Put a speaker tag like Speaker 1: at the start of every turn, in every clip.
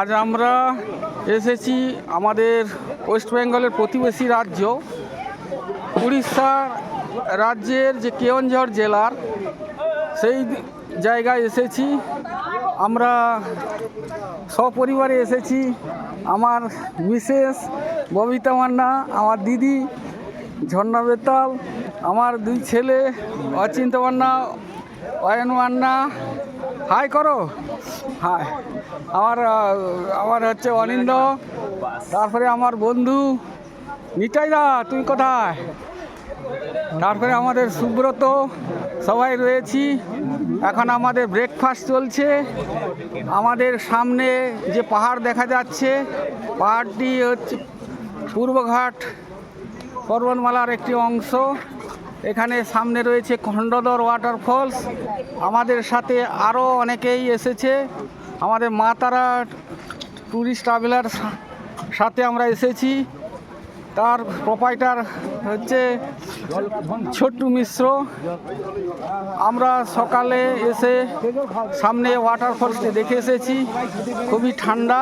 Speaker 1: আজ আমরা এসেছি আমাদের ওয়েস্ট বেঙ্গলের প্রতিবেশী রাজ্য। উড়িষ্যা রাজ্যের যে কেওনঝড় জেলার, সেই জায়গায় এসেছি। আমরা সপরিবারে এসেছি। আমার মিসেস ববিতা মান্না, আমার দিদি ঝর্ণা বেতাল, আমার দুই ছেলে অচিন্ত মান্না, অয়ন মান্না হাই করো হাই আমার আমার হচ্ছে অনিন্দ। তারপরে আমার বন্ধু নিতাই দা তুই কোথায়? তারপরে আমাদের সুব্রত, সবাই রয়েছি। এখন আমাদের ব্রেকফাস্ট চলছে। আমাদের সামনে যে পাহাড় দেখা যাচ্ছে, পাহাড়টি হচ্ছে পূর্বঘাট পর্বতমালার একটি অংশ। এখানে সামনে রয়েছে খণ্ডদর ওয়াটারফলস আমাদের সাথে আরও অনেকেই এসেছে। আমাদের মা তারা ট্যুরিস্ট ট্রাভেলার সাথে আমরা এসেছি। তার প্রোপাইটার হচ্ছে ছোট্টু মিশ্র। আমরা সকালে এসে সামনে ওয়াটারফলসটি দেখে এসেছি। খুবই ঠান্ডা।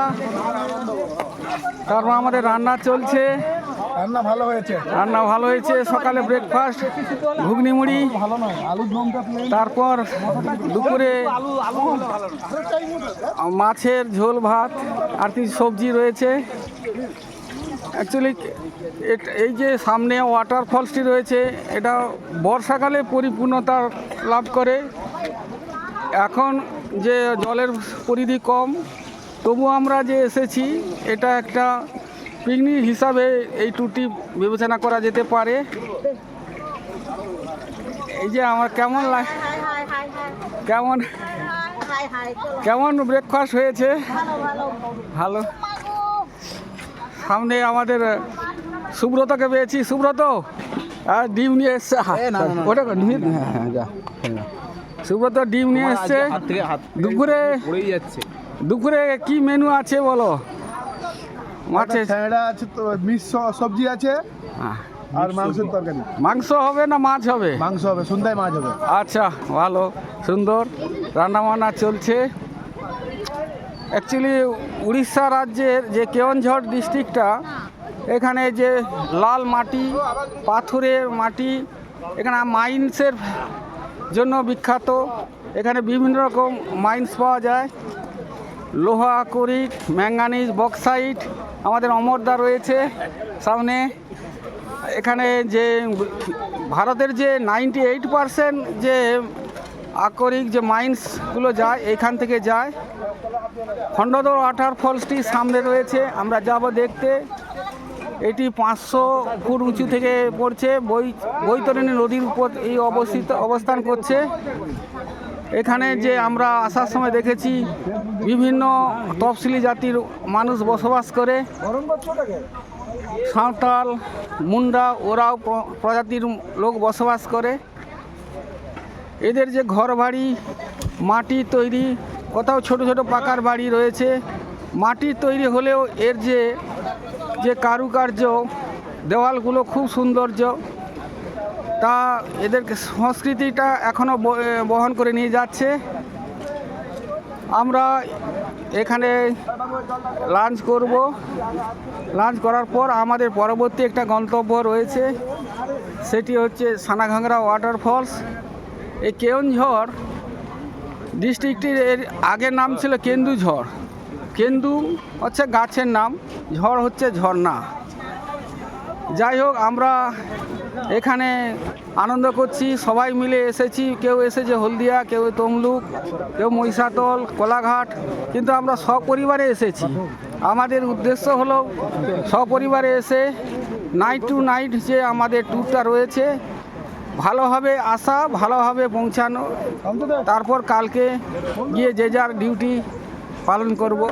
Speaker 1: তারপর আমাদের রান্না চলছে।
Speaker 2: রান্না ভালো হয়েছে?
Speaker 1: রান্না ভালো হয়েছে সকালে ব্রেকফাস্ট ঘুগনি মুড়ি
Speaker 2: ভালো নয় আলুর
Speaker 1: তারপর দুপুরে মাছের ঝোল ভাত আর কিছু সবজি রয়েছে। অ্যাকচুয়ালি এই যে সামনে ওয়াটারফলসটি রয়েছে এটা বর্ষাকালে পরিপূর্ণতা লাভ করে। এখন যে জলের পরিধি কম তবু আমরা যে এসেছি এটা একটা পিকনিক হিসাবে এই ট্যুরটি বিবেচনা করা যেতে পারে। এই যে আমার কেমন লাগে কেমন কেমন ব্রেকফাস্ট হয়েছে?
Speaker 3: ভালো।
Speaker 1: সামনে আমাদের সুব্রতকে পেয়েছি। সুব্রত আর ডিম নিয়ে এসছে। ওটা। সুব্রত ডিম নিয়ে এসছে। দুপুরে দুপুরে কি মেনু আছে বলো? মাছের
Speaker 2: স্যাঁড়া আছে তো মিক্স সবজি আছে আর মাংসের তরকারি।
Speaker 1: মাংস হবে না মাছ হবে?
Speaker 2: মাংস হবে সন্ধ্যায় মাছ হবে।
Speaker 1: আচ্ছা ভালো সুন্দর। রান্নাবান্না চলছে। অ্যাকচুয়ালি উড়িষ্যা রাজ্যের যে কেওনঝড় ডিস্ট্রিক্টটা এখানে যে লাল মাটি পাথরের মাটি এখানে মাইন্সের জন্য বিখ্যাত। এখানে বিভিন্ন রকম মাইন্স পাওয়া যায়। লোহা করিক ম্যাঙ্গানিজ বক্সাইট আমাদের অমরদা রয়েছে সামনে। এখানে যে ভারতের যে নাইনটি এইট পারসেন্ট যে আকরিক যে মাইন্সগুলো যায়, এখান থেকে যায়। খণ্ডদর ওয়াটার ফলসটি সামনে রয়েছে, আমরা যাব দেখতে। এটি পাঁচশো ফুট উঁচু থেকে পড়ছে বই বৈতরণী নদীর উপর এই অবস্থিত অবস্থান করছে। এখানে যে আমরা আসার সময় দেখেছি বিভিন্ন তফসিলি জাতির মানুষ বসবাস করে। সাঁওতাল, মুন্ডা ওরাও প্রজাতির লোক বসবাস করে। এদের যে ঘর বাড়ি মাটি তৈরি, কোথাও ছোট ছোট পাকার বাড়ি রয়েছে। মাটির তৈরি হলেও এর যে যে কারুকার্য, দেওয়ালগুলো খুব সৌন্দর্য। তা এদের সংস্কৃতিটা এখনও বহন করে নিয়ে যাচ্ছে। আমরা এখানে লাঞ্চ করব। লাঞ্চ করার পর আমাদের পরবর্তী একটা গন্তব্য রয়েছে। সেটি হচ্ছে সানাঘাংরা ওয়াটারফলস এই কেওনঝড় ডিস্ট্রিক্টটির এর আগের নাম ছিল কেন্দুঝড়। কেন্দু হচ্ছে গাছের নাম, ঝড় হচ্ছে ঝর্ণা। যাই হোক, আমরা এখানে আনন্দ করছি, সবাই মিলে এসেছি। কেউ এসেছে হলদিয়া, কেউ তমলুক, কেউ মহিষাতল, কোলাঘাট, কিন্তু আমরা সপরিবারে এসেছি। আমাদের উদ্দেশ্য হলো সপরিবারে এসে নাইট টু নাইট যে আমাদের ট্যুরটা রয়েছে, ভালোভাবে আসা, ভালোভাবে পৌঁছানো। তারপর কালকে গিয়ে যে যার ডিউটি পালন করব।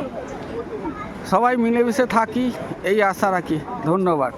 Speaker 1: সবাই মিলেমিশে থাকি, এই আশা রাখি। ধন্যবাদ।